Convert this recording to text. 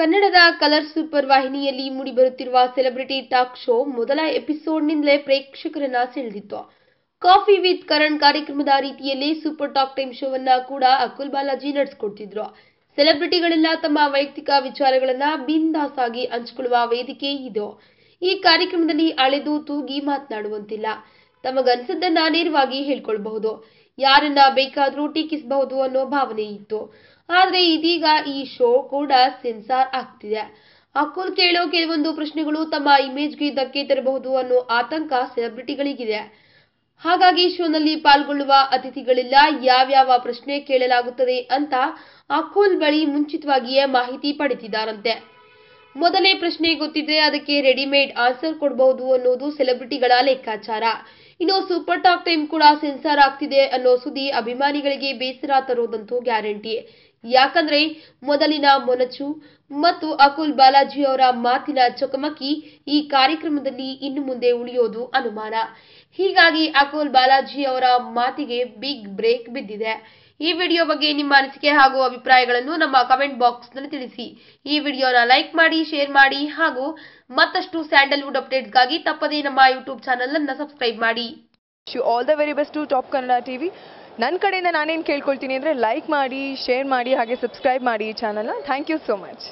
ಕನ್ನಡದ colour super ವಾಹಿನಿಯಲ್ಲಿ ಮೂಡಿಬರುತ್ತಿರುವ celebrity talk show ಮೊದಲ ಎಪಿಸೋಡ್ನಿಂದಲೇ ಪ್ರೇಕ್ಷಕರನ್ನ ಸೆಳೆದಿತ್ತು. ಕಾಫಿ ವಿತ್ ಕರಣ್ ಕಾರ್ಯಕ್ರಮದ ರೀತಿಯಲ್ಲೇ ಸೂಪರ್ ಟಾಕ್ ಟೈಮ್ ಶೋವನ್ನ ಕೂಡ ಅಕುಲ್ ಬಾಲಾಜಿ ನಡೆಸಿಕೊಡ್ತಿದ್ರು. ಸೆಲೆಬ್ರಿಟಿಗಳೆಲ್ಲ ತಮ್ಮ ವೈಯಕ್ತಿಕ ವಿಚಾರಗಳನ್ನ ಬಿಂದಾಸಾಗಿ ಹಂಚಿಕೊಳ್ಳುವ ವೇದಿಕೆ ಇದು. ಈ ಕಾರ್ಯಕ್ರಮದಲ್ಲಿ ಅಳೆದು ತೂಗಿ ಮಾತನಾಡುವಂತಿಲ್ಲ. ತಮಗನ್ಸದ್ದನ್ನ ನೇರವಾಗಿ ಹೇಳ್ಕೊಳ್ಬಹುದು. ಯಾರನ್ನ ಬೇಕಾದ್ರೂ ಟೀಕಿಸಬಹುದು ಅನ್ನೋ ಭಾವನೆ ಇತ್ತು. ಆದ್ರೆ ಇದೀಗ ಈ ಶೋ ಕೂಡ ಸೆನ್ಸಾರ್ ಆಗ್ತಿದೆ. ಅಕುಲ್ ಕೇಳೋ ಕೆಲವೊಂದು ಪ್ರಶ್ನೆಗಳು ತಮ್ಮ ಇಮೇಜ್ಗೆ ಧಕ್ಕೆ ತರಬಹುದು ಅನ್ನೋ ಆತಂಕ ಸೆಲೆಬ್ರಿಟಿಗಳಿಗಿದೆ. ಹಾಗಾಗಿ ಶೋನಲ್ಲಿ ಪಾಲ್ಗೊಳ್ಳುವ ಅತಿಥಿಗಳಿಲ್ಲ, ಯಾವ್ಯಾವ ಪ್ರಶ್ನೆ ಕೇಳಲಾಗುತ್ತದೆ ಅಂತ ಅಕುಲ್ ಬಳಿ ಮುಂಚಿತವಾಗಿಯೇ ಮಾಹಿತಿ ಪಡೆದಿದ್ದಾರಂತೆ. ಮೊದಲೇ ಪ್ರಶ್ನೆ ಗೊತ್ತಿದ್ರೆ ಅದಕ್ಕೆ ರೆಡಿಮೇಡ್ ಆನ್ಸರ್ ಕೊಡಬಹುದು ಅನ್ನೋದು ಸೆಲೆಬ್ರಿಟಿಗಳ ಲೆಕ್ಕಾಚಾರ. ಇನ್ನು ಸೂಪರ್ ಟಾಕ್ ಟೈಮ್ ಕೂಡ ಸೆನ್ಸಾರ್ ಆಗ್ತಿದೆ ಅನ್ನೋ ಸುದ್ದಿ ಅಭಿಮಾನಿಗಳಿಗೆ ಬೇಸರ ತರೋದಂತೂ ಗ್ಯಾರಂಟಿ. ಯಾಕಂದ್ರೆ ಮೊದಲಿನ ಮೊನಚು ಮತ್ತು ಅಕುಲ್ ಬಾಲಾಜಿ ಅವರ ಮಾತಿನ ಚಕಮಕಿ ಈ ಕಾರ್ಯಕ್ರಮದಲ್ಲಿ ಇನ್ನು ಮುಂದೆ ಉಳಿಯೋದು ಅನುಮಾನ. ಹೀಗಾಗಿ ಅಕುಲ್ ಬಾಲಾಜಿ ಅವರ ಮಾತಿಗೆ ಬಿಗ್ ಬ್ರೇಕ್ ಬಿದ್ದಿದೆ. ಈ ವಿಡಿಯೋ ಬಗ್ಗೆ ನಿಮ್ಮ ಅನಿಸಿಕೆ ಹಾಗೂ ಅಭಿಪ್ರಾಯಗಳನ್ನು ನಮ್ಮ ಕಮೆಂಟ್ ಬಾಕ್ಸ್ನಲ್ಲಿ ತಿಳಿಸಿ. ಈ ವಿಡಿಯೋನ ಲೈಕ್ ಮಾಡಿ, ಶೇರ್ ಮಾಡಿ ಹಾಗೂ ಮತ್ತಷ್ಟು ಸ್ಯಾಂಡಲ್ವುಡ್ ಅಪ್ಡೇಟ್ಸ್ಗಾಗಿ ತಪ್ಪದೇ ನಮ್ಮ ಯೂಟ್ಯೂಬ್ ಚಾನಲ್ ಅನ್ನ ಸಬ್ಸ್ಕ್ರೈಬ್ ಮಾಡಿ. All the very best to top Kannada T V ನನ್ನ ಕಡೆಯಿಂದ ನಾನೇನು ಕೇಳ್ಕೊಳ್ತೀನಿ ಅಂದರೆ ಲೈಕ್ ಮಾಡಿ, ಶೇರ್ ಮಾಡಿ ಹಾಗೆ ಸಬ್ಸ್ಕ್ರೈಬ್ ಮಾಡಿ ಈ ಚಾನಲ್ನ. Thank you so much